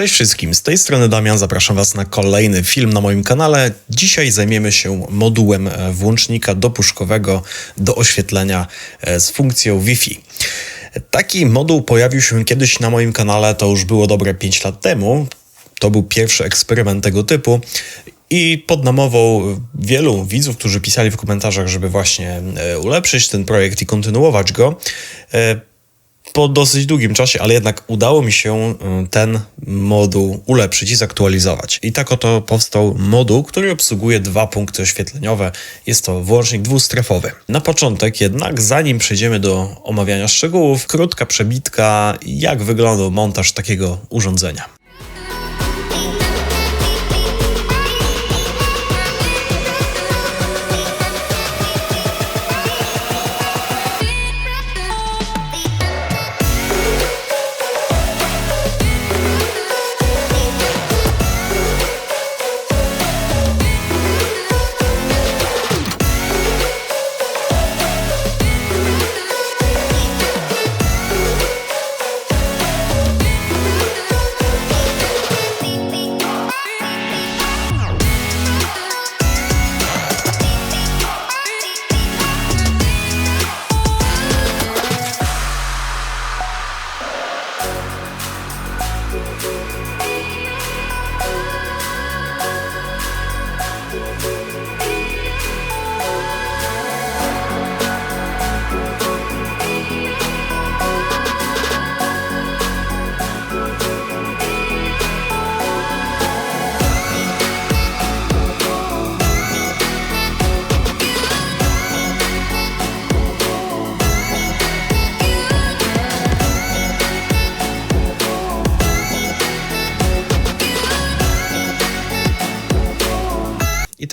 Cześć wszystkim, z tej strony Damian, zapraszam Was na kolejny film na moim kanale. Dzisiaj zajmiemy się modułem e, włącznika dopuszkowego do oświetlenia e, z funkcją Wi-Fi. Taki moduł pojawił się kiedyś na moim kanale, to już było dobre 5 lat temu. To był pierwszy eksperyment tego typu. I pod namową wielu widzów, którzy pisali w komentarzach, żeby właśnie e, ulepszyć ten projekt i kontynuować go, po dosyć długim czasie, ale jednak udało mi się y, ten moduł ulepszyć i zaktualizować. I tak oto powstał moduł, który obsługuje dwa punkty oświetleniowe. Jest to włącznik dwustrefowy. Na początek jednak, zanim przejdziemy do omawiania szczegółów, krótka przebitka, jak wyglądał montaż takiego urządzenia.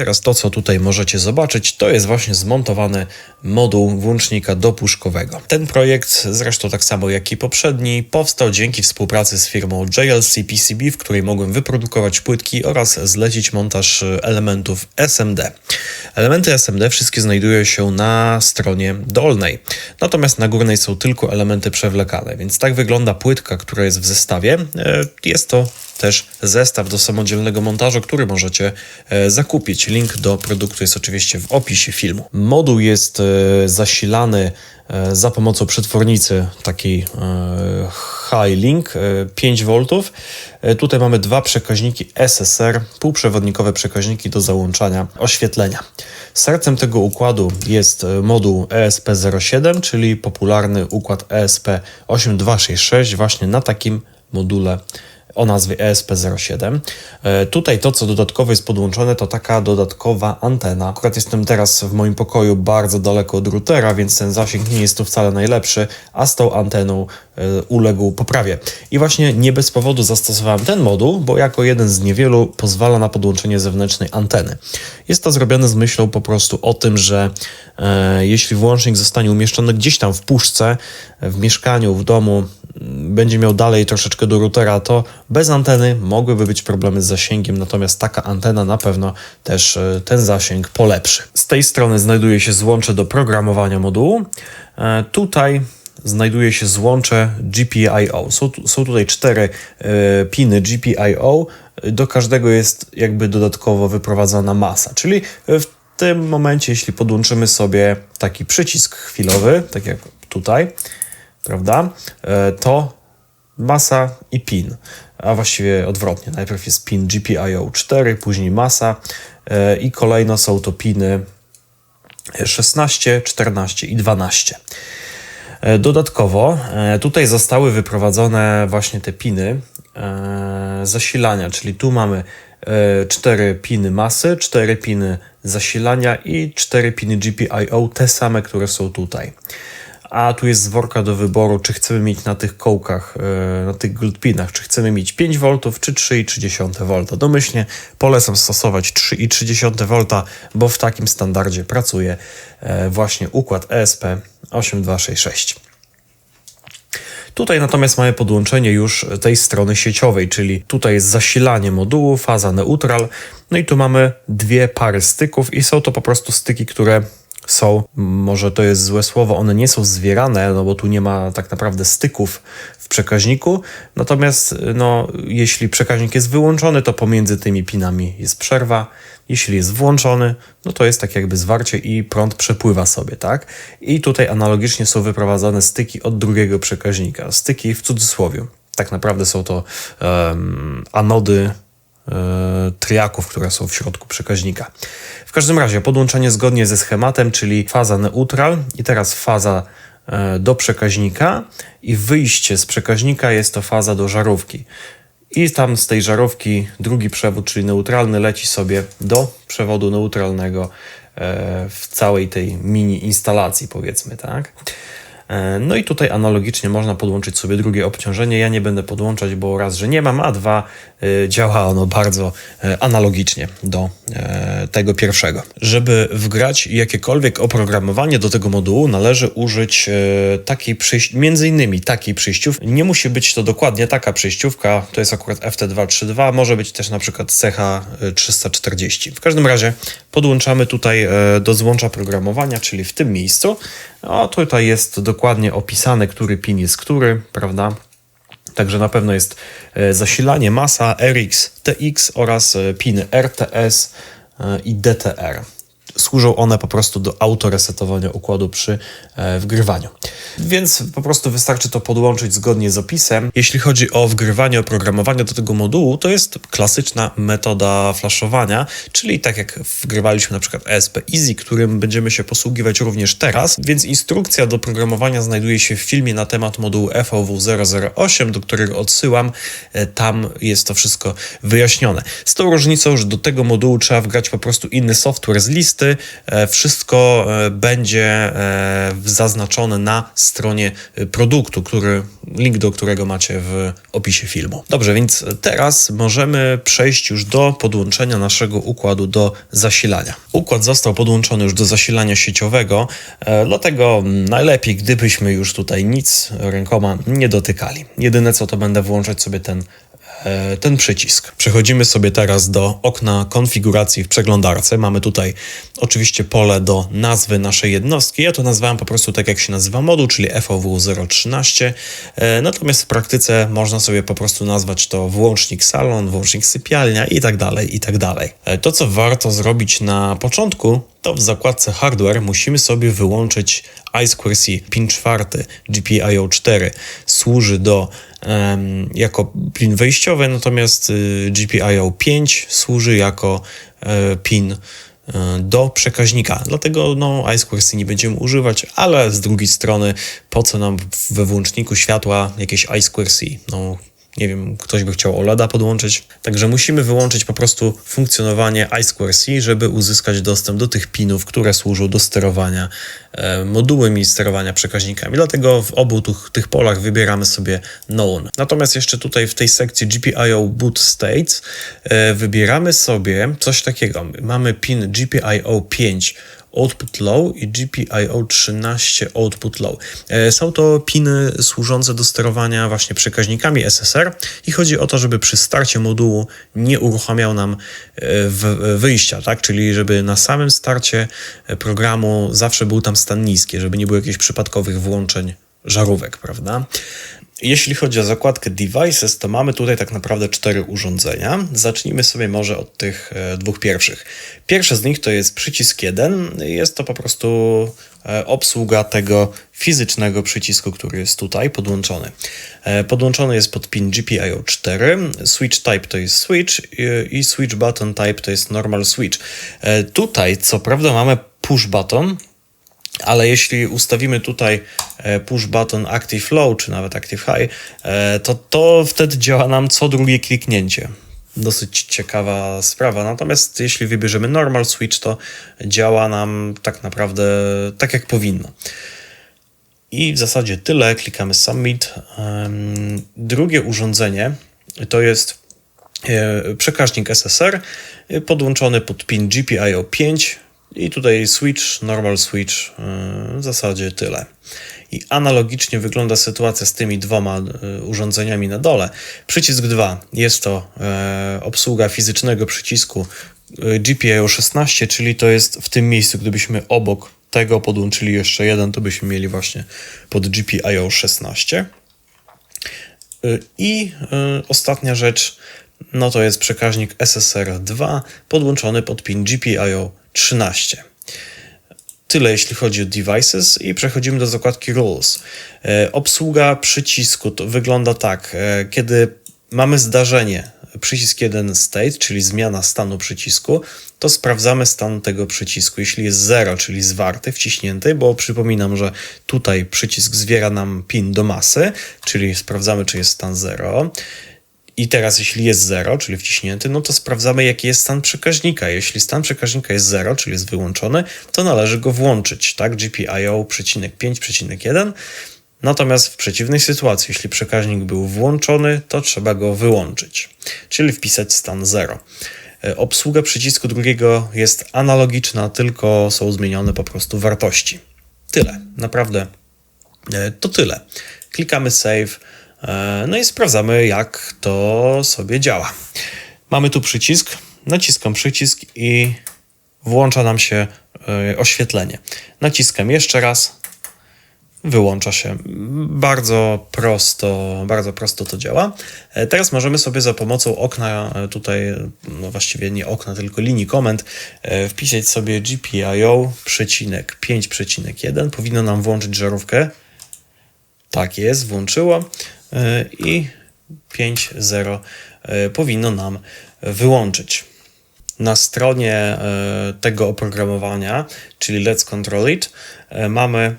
Teraz to, co tutaj możecie zobaczyć, to jest właśnie zmontowany moduł włącznika dopuszkowego. Ten projekt, zresztą tak samo jak i poprzedni, powstał dzięki współpracy z firmą JLC PCB, w której mogłem wyprodukować płytki oraz zlecić montaż elementów SMD. Elementy SMD wszystkie znajdują się na stronie dolnej, natomiast na górnej są tylko elementy przewlekane, więc tak wygląda płytka, która jest w zestawie. E, jest to też zestaw do samodzielnego montażu, który możecie e, zakupić. Link do produktu jest oczywiście w opisie filmu. Moduł jest e, zasilany e, za pomocą przetwornicy takiej High Link 5 V. Tutaj mamy dwa przekaźniki SSR, półprzewodnikowe przekaźniki do załączania oświetlenia. Sercem tego układu jest moduł ESP07, czyli popularny układ ESP8266 właśnie na takim module o nazwie ESP07. E, tutaj to, co dodatkowo jest podłączone, to taka dodatkowa antena. Akurat jestem teraz w moim pokoju bardzo daleko od routera, więc ten zasięg nie jest tu wcale najlepszy, a z tą anteną e, uległ poprawie. I właśnie nie bez powodu zastosowałem ten moduł, bo jako jeden z niewielu pozwala na podłączenie zewnętrznej anteny. Jest to zrobione z myślą po prostu o tym, że e, jeśli włącznik zostanie umieszczony gdzieś tam w puszce, w mieszkaniu, w domu, będzie miał dalej troszeczkę do routera, to bez anteny mogłyby być problemy z zasięgiem, natomiast taka antena na pewno też e, ten zasięg polepszy. Z tej strony znajduje się złącze do programowania modułu. E, tutaj znajduje się złącze GPIO. Są, są tutaj cztery e, piny GPIO. Do każdego jest jakby dodatkowo wyprowadzana masa, czyli w tym momencie, jeśli podłączymy sobie taki przycisk chwilowy, tak jak tutaj, prawda, to masa i pin, a właściwie odwrotnie. Najpierw jest pin GPIO 4, później masa e, i kolejno są to piny 16, 14 i 12. E, dodatkowo tutaj zostały wyprowadzone właśnie te piny zasilania, czyli tu mamy 4 piny masy, 4 piny zasilania i 4 piny GPIO, te same, które są tutaj a tu jest zworka do wyboru, czy chcemy mieć na tych kołkach, e, na tych glutpinach, czy chcemy mieć 5 V, czy 3,3 V. Domyślnie polecam stosować 3,3 V, bo w takim standardzie pracuje e, właśnie układ ESP8266. Tutaj natomiast mamy podłączenie już tej strony sieciowej, czyli tutaj jest zasilanie modułu, faza neutral, no i tu mamy dwie pary styków i są to po prostu styki, które są, może to jest złe słowo, one nie są zwierane, no bo tu nie ma tak naprawdę styków w przekaźniku. Natomiast no, jeśli przekaźnik jest wyłączony, to pomiędzy tymi pinami jest przerwa. Jeśli jest włączony, no to jest tak jakby zwarcie i prąd przepływa sobie, tak? I tutaj analogicznie są wyprowadzane styki od drugiego przekaźnika. Styki w cudzysłowie. Tak naprawdę są to um, anody triaków, które są w środku przekaźnika. W każdym razie podłączenie zgodnie ze schematem, czyli faza neutral i teraz faza e, do przekaźnika i wyjście z przekaźnika jest to faza do żarówki. I tam z tej żarówki drugi przewód, czyli neutralny, leci sobie do przewodu neutralnego e, w całej tej mini instalacji, powiedzmy, tak? E, no i tutaj analogicznie można podłączyć sobie drugie obciążenie. Ja nie będę podłączać, bo raz, że nie mam, a dwa, e, działa ono bardzo e, analogicznie do tego pierwszego. Żeby wgrać jakiekolwiek oprogramowanie do tego modułu, należy użyć takiej przejściówki, między innymi takiej przejściówki. Nie musi być to dokładnie taka przejściówka, to jest akurat FT232, może być też na przykład CH340. W każdym razie podłączamy tutaj do złącza programowania, czyli w tym miejscu. O, tutaj jest dokładnie opisane, który pin jest który, prawda? Także na pewno jest e, zasilanie, masa, RX, TX oraz e, piny RTS e, i DTR służą one po prostu do autoresetowania układu przy e, wgrywaniu. Więc po prostu wystarczy to podłączyć zgodnie z opisem. Jeśli chodzi o wgrywanie oprogramowania do tego modułu, to jest klasyczna metoda flashowania, czyli tak jak wgrywaliśmy na przykład ESP Easy, którym będziemy się posługiwać również teraz, więc instrukcja do programowania znajduje się w filmie na temat modułu FOW008, do którego odsyłam. E, tam jest to wszystko wyjaśnione. Z tą różnicą, że do tego modułu trzeba wgrać po prostu inny software z listy, E, wszystko e, będzie e, zaznaczone na stronie produktu, który, link do którego macie w opisie filmu. Dobrze, więc teraz możemy przejść już do podłączenia naszego układu do zasilania. Układ został podłączony już do zasilania sieciowego, dlatego najlepiej, gdybyśmy już tutaj nic rękoma nie dotykali. Jedyne co to będę włączać sobie ten ten przycisk. Przechodzimy sobie teraz do okna konfiguracji w przeglądarce. Mamy tutaj oczywiście pole do nazwy naszej jednostki. Ja to nazwałem po prostu tak, jak się nazywa moduł, czyli FOW013. E, natomiast w praktyce można sobie po prostu nazwać to włącznik salon, włącznik sypialnia i tak dalej, i tak dalej. E, to, co warto zrobić na początku, to w zakładce hardware musimy sobie wyłączyć I2C pin czwarty GPIO 4 służy do um, jako pin wejściowy, natomiast y, GPIO 5 służy jako e, pin e, do przekaźnika. Dlatego no, I2C nie będziemy używać, ale z drugiej strony po co nam we włączniku światła jakieś I2C? No, nie wiem, ktoś by chciał OLEDa podłączyć. Także musimy wyłączyć po prostu funkcjonowanie I2C, żeby uzyskać dostęp do tych pinów, które służą do sterowania e, modułem i sterowania przekaźnikami. Dlatego w obu tych, tych polach wybieramy sobie Known. Natomiast jeszcze tutaj w tej sekcji GPIO Boot States e, wybieramy sobie coś takiego. Mamy pin GPIO 5 output low i GPIO 13 output low. E, są to piny służące do sterowania właśnie przekaźnikami SSR i chodzi o to, żeby przy starcie modułu nie uruchamiał nam e, wyjścia, tak? czyli żeby na samym starcie e, programu zawsze był tam stan niski, żeby nie było jakichś przypadkowych włączeń żarówek, prawda? Jeśli chodzi o zakładkę Devices, to mamy tutaj tak naprawdę cztery urządzenia. Zacznijmy sobie może od tych e, dwóch pierwszych. Pierwsze z nich to jest przycisk 1. Jest to po prostu e, obsługa tego fizycznego przycisku, który jest tutaj podłączony. E, podłączony jest pod pin GPIO 4. Switch type to jest switch i switch button type to jest normal switch. Tutaj co prawda mamy push button, ale jeśli ustawimy tutaj e, push button active low, czy nawet active high, e, to to wtedy działa nam co drugie kliknięcie. Dosyć ciekawa sprawa. Natomiast jeśli wybierzemy normal switch, to działa nam tak naprawdę tak jak powinno. I w zasadzie tyle. Klikamy submit. Drugie urządzenie to jest e, przekaźnik SSR podłączony pod pin GPIO 5 i tutaj switch, normal switch, yy, w zasadzie tyle. I analogicznie wygląda sytuacja z tymi dwoma yy, urządzeniami na dole. Przycisk 2 jest to yy, obsługa fizycznego przycisku GPIO 16, czyli to jest w tym miejscu, gdybyśmy obok tego podłączyli jeszcze jeden, to byśmy mieli właśnie pod GPIO 16. Y, I y, ostatnia rzecz, no to jest przekaźnik SSR2 podłączony pod pin GPIO 13. Tyle jeśli chodzi o devices i przechodzimy do zakładki rules. E, Obsługa przycisku to wygląda tak, e, kiedy mamy zdarzenie przycisk 1 state, czyli zmiana stanu przycisku, to sprawdzamy stan tego przycisku. Jeśli jest 0, czyli zwarty, wciśnięty, bo przypominam, że tutaj przycisk zwiera nam pin do masy, czyli sprawdzamy, czy jest stan 0. I teraz, jeśli jest 0, czyli wciśnięty, no to sprawdzamy, jaki jest stan przekaźnika. Jeśli stan przekaźnika jest 0, czyli jest wyłączony, to należy go włączyć, tak? GPIO 5.1. Natomiast w przeciwnej sytuacji, jeśli przekaźnik był włączony, to trzeba go wyłączyć, czyli wpisać stan 0. E, Obsługa przycisku drugiego jest analogiczna, tylko są zmienione po prostu wartości. Tyle, naprawdę E, to tyle. Klikamy save, no i sprawdzamy, jak to sobie działa. Mamy tu przycisk, naciskam przycisk i włącza nam się e, oświetlenie. Naciskam jeszcze raz, wyłącza się. Bardzo prosto, bardzo prosto to działa. E, Teraz możemy sobie za pomocą okna, e, tutaj, no właściwie nie okna, tylko linii komend, e, wpisać sobie GPIO przecinek 5,1. Powinno nam włączyć żarówkę. Tak jest, włączyło e, i 5.0 e, powinno nam wyłączyć. Na stronie e, tego oprogramowania, czyli Let's Control It, e, mamy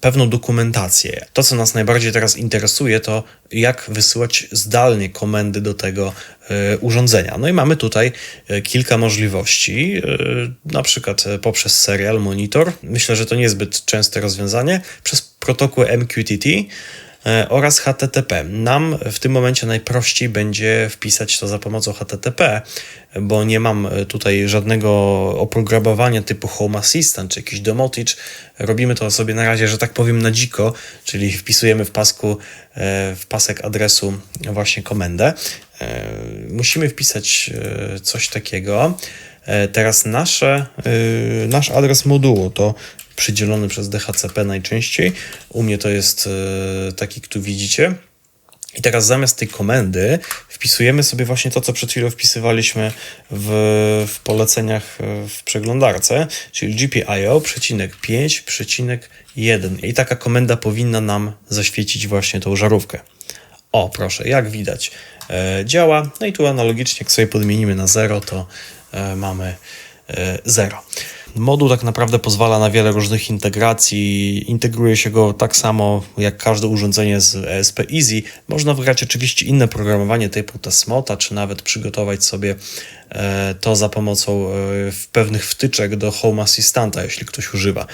pewną dokumentację. To, co nas najbardziej teraz interesuje, to jak wysyłać zdalnie komendy do tego e, urządzenia. No i mamy tutaj e, kilka możliwości, e, na przykład e, poprzez serial monitor. Myślę, że to niezbyt częste rozwiązanie. Przez protokół MQTT e, oraz HTTP. Nam w tym momencie najprościej będzie wpisać to za pomocą HTTP, bo nie mam e, tutaj żadnego oprogramowania typu Home Assistant czy jakiś domotic. Robimy to sobie na razie, że tak powiem, na dziko, czyli wpisujemy w pasku, e, w pasek adresu właśnie komendę. E, Musimy wpisać e, coś takiego. E, Teraz nasze, e, nasz adres modułu to przydzielony przez DHCP najczęściej. U mnie to jest e, taki, który widzicie. I teraz zamiast tej komendy wpisujemy sobie właśnie to, co przed chwilą wpisywaliśmy w, w poleceniach e, w przeglądarce, czyli GPIO przecinek 5 przecinek 1. I taka komenda powinna nam zaświecić właśnie tą żarówkę. O, proszę, jak widać, e, działa. No i tu analogicznie, jak sobie podmienimy na 0, to e, mamy e, 0. Moduł tak naprawdę pozwala na wiele różnych integracji. Integruje się go tak samo jak każde urządzenie z ESP Easy. Można wygrać oczywiście inne programowanie typu Tasmota, czy nawet przygotować sobie to za pomocą e, pewnych wtyczek do Home Assistanta, jeśli ktoś używa.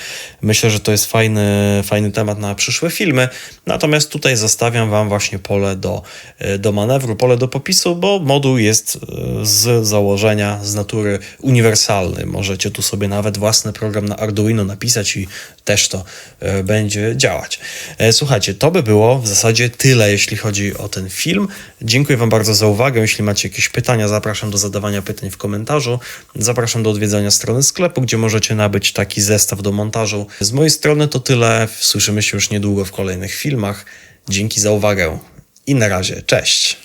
Myślę, że to jest fajny, fajny temat na przyszłe filmy. Natomiast tutaj zostawiam Wam właśnie pole do, e, do manewru, pole do popisu, bo moduł jest e, z założenia, z natury uniwersalny. Możecie tu sobie nawet własny program na Arduino napisać i też to e, będzie działać. E, Słuchajcie, to by było w zasadzie tyle, jeśli chodzi o ten film. Dziękuję Wam bardzo za uwagę. Jeśli macie jakieś pytania, zapraszam do zadawania pytań w komentarzu. Zapraszam do odwiedzania strony sklepu, gdzie możecie nabyć taki zestaw do montażu. Z mojej strony to tyle. Słyszymy się już niedługo w kolejnych filmach. Dzięki za uwagę i na razie. Cześć.